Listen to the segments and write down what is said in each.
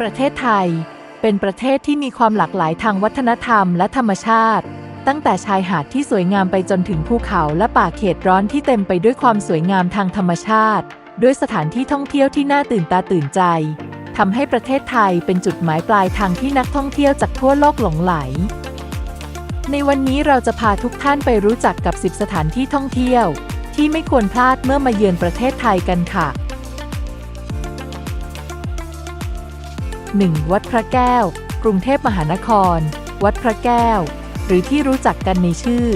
ประเทศไทย เป็นประเทศที่มีความหลากหลายทางวัฒนธรรมและธรรมชาติ ตั้งแต่ชายหาดที่สวยงามไปจนถึงภูเขาและป่าเขตร้อนที่เต็มไปด้วยความสวยงามทางธรรมชาติ ด้วยสถานที่ท่องเที่ยวที่น่าตื่นตาตื่นใจทำให้ประเทศไทยเป็นจุดหมายปลายทางที่นักท่องเที่ยวจากทั่วโลกหลงไหล ในวันนี้เราจะพาทุกท่านไปรู้จักกับ 10 สถานที่ท่องเที่ยว ที่ไม่ควรพลาดเมื่อมาเยือนประเทศไทยกันค่ะ 1. วัดพระแก้ว กรุงเทพมหานคร วัดพระแก้ว หรือที่รู้จักกันในชื่อ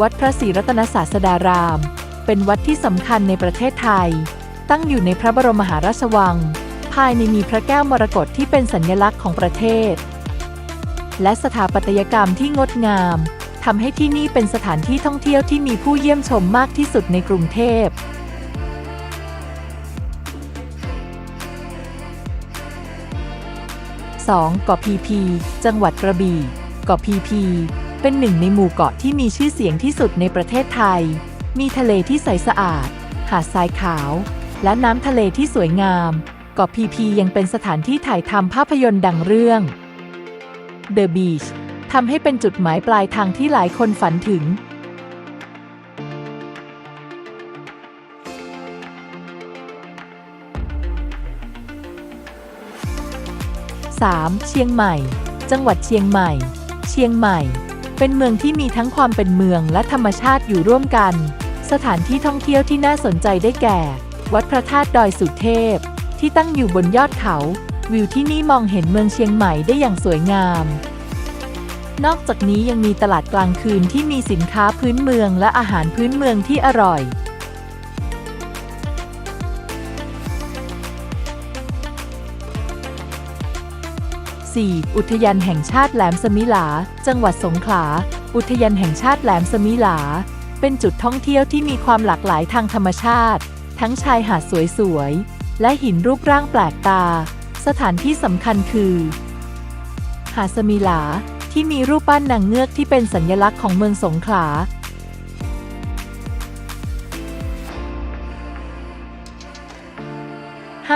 วัดพระศรีรัตนศาสดาราม เป็นวัดที่สำคัญในประเทศไทย ตั้งอยู่ในพระบรมมหาราชวัง ภายในมีพระแก้วมรกตที่เป็นสัญลักษณ์ของประเทศ และสถาปัตยกรรมที่งดงามทำให้ที่นี่เป็นสถานที่ท่องเที่ยวที่มีผู้เยี่ยมชมมากที่สุดในกรุงเทพ 2. เกาะพีพี จังหวัดกระบี่เกาะพีพี เป็นหนึ่งในหมู่เกาะที่มีชื่อเสียงที่สุดในประเทศไทย มีทะเลที่ใสสะอาด หาดทรายขาว และน้ำทะเลที่สวยงาม เกาะพีพียังเป็นสถานที่ถ่ายทำภาพยนตร์ดังเรื่อง The Beach ทำให้เป็นจุดหมายปลายทางที่หลายคนฝันถึง 3. เชียงใหม่ จังหวัดเชียงใหม่ เชียงใหม่ เป็นเมืองที่มีทั้งความเป็นเมืองและธรรมชาติอยู่ร่วมกัน สถานที่ท่องเที่ยวที่น่าสนใจได้แก่ วัดพระธาตุดอยสุเทพ ที่ตั้งอยู่บนยอดเขา วิวที่นี่มองเห็นเมืองเชียงใหม่ได้อย่างสวยงาม นอกจากนี้ยังมีตลาดกลางคืนที่มีสินค้าพื้นเมืองและอาหารพื้นเมืองที่อร่อย 4. อุทยานแห่งชาติแหลมสมิหลา จังหวัดสงขลา อุทยานแห่งชาติแหลมสมิหลา เป็นจุดท่องเที่ยวที่มีความหลากหลายทางธรรมชาติ ทั้งชายหาดสวยๆ และหินรูปร่างแปลกตา สถานที่สำคัญคือ หาดสมิหลา ที่มีรูปปั้นนางเงือกที่เป็นสัญลักษณ์ของเมืองสงขลา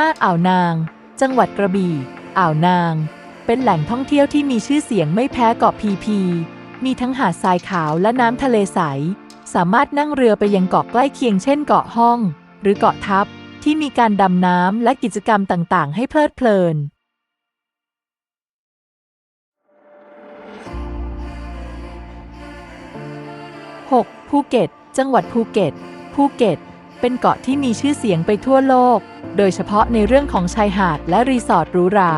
5. อ่าวนาง จังหวัดกระบี่ อ่าวนาง เป็นแหล่งท่องเที่ยวที่มีชื่อเสียงไม่แพ้เกาะพีพี มีทั้งหาดทรายขาวและน้ำทะเลใส สามารถนั่งเรือไปยังเกาะใกล้เคียงเช่นเกาะห้อง หรือเกาะทับ ที่มีการดำน้ำและกิจกรรมต่างๆ ให้เพลิดเพลิน 6. ภูเก็ต จังหวัดภูเก็ต ภูเก็ต เป็นเกาะที่มีชื่อเสียงไปทั่วโลก โดยเฉพาะในเรื่องของชายหาดและรีสอร์ทหรูหรา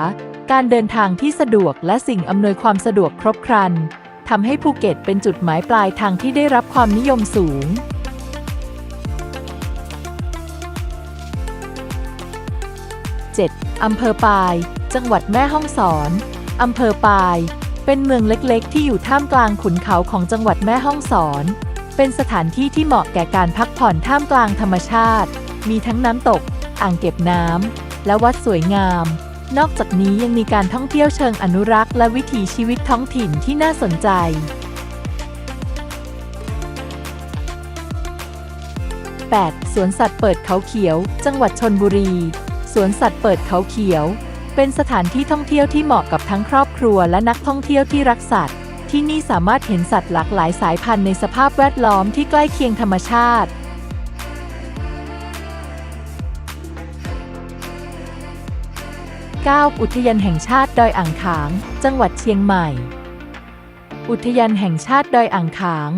การเดินทางที่สะดวกและสิ่งอำนวยความสะดวกครบครันทำให้ภูเก็ตเป็นจุดหมายปลายทางที่ได้รับความนิยมสูง 7. อำเภอปาย จังหวัดแม่ฮ่องสอน อำเภอปาย เป็นเมืองเล็กๆ ที่อยู่ท่ามกลางขุนเขาของจังหวัดแม่ฮ่องสอน เป็นสถานที่ที่เหมาะแก่การพักผ่อนท่ามกลางธรรมชาติ มีทั้งน้ำตก อ่างเก็บน้ำ และวัดสวยงาม นอกจากนี้ยังมีการท่องเที่ยวเชิงอนุรักษ์และวิถีชีวิตท้องถิ่นที่น่าสนใจ 8. สวนสัตว์เปิดเขาเขียว จังหวัดชนบุรี สวนสัตว์เปิดเขาเขียว เป็นสถานที่ท่องเที่ยวที่เหมาะกับทั้งครอบครัวและนักท่องเที่ยวที่รักสัตว์ ที่นี่สามารถเห็นสัตว์หลากหลายสายพันธุ์ในสภาพแวดล้อมที่ใกล้เคียงธรรมชาติ 9. อุทยานแห่งชาติดอยอ่างขาง จังหวัดเชียงใหม่ อุทยานแห่งชาติดอยอ่างขาง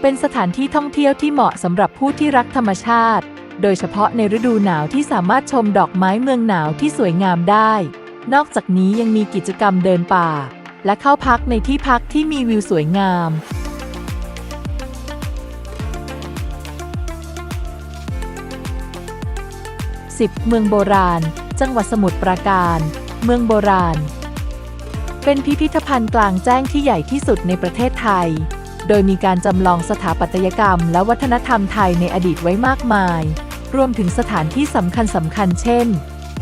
เป็นสถานที่ท่องเที่ยวที่เหมาะสำหรับผู้ที่รักธรรมชาติ โดยเฉพาะในฤดูหนาวที่สามารถชมดอกไม้เมืองหนาวที่สวยงามได้ นอกจากนี้ยังมีกิจกรรมเดินป่า และเข้าพักในที่พักที่มีวิวสวยงาม 10. เมืองโบราณ จังหวัดสมุทรปราการ เมืองโบราณ เป็นพิพิธภัณฑ์กลางแจ้งที่ใหญ่ที่สุดในประเทศไทย โดยมีการจำลองสถาปัตยกรรม และวัฒนธรรมไทยในอดีตไว้มากมาย รวมถึงสถานที่สำคัญสำคัญเช่น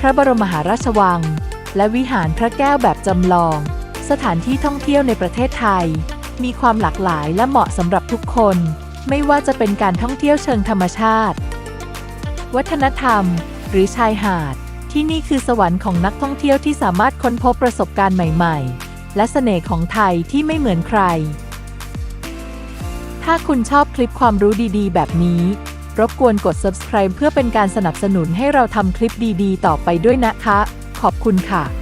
พระบรมมหาราชวัง และวิหารพระแก้วแบบจำลอง สถานที่ท่องเที่ยวในประเทศไทย มีความหลากหลายและเหมาะสำหรับทุกคน ไม่ว่าจะเป็นการท่องเที่ยวเชิงธรรมชาติ วัฒนธรรม หรือชายหาด ที่นี่คือสวรรค์ของนักท่องเที่ยวที่สามารถค้นพบประสบการณ์ใหม่ ๆ และเสน่ห์ของไทยที่ไม่เหมือนใคร ถ้าคุณชอบคลิปความรู้ดีๆ แบบนี้ รบกวนกด subscribe เพื่อเป็นการสนับสนุนให้เราทำคลิปดีๆ ต่อไปด้วยนะคะ ขอบคุณค่ะ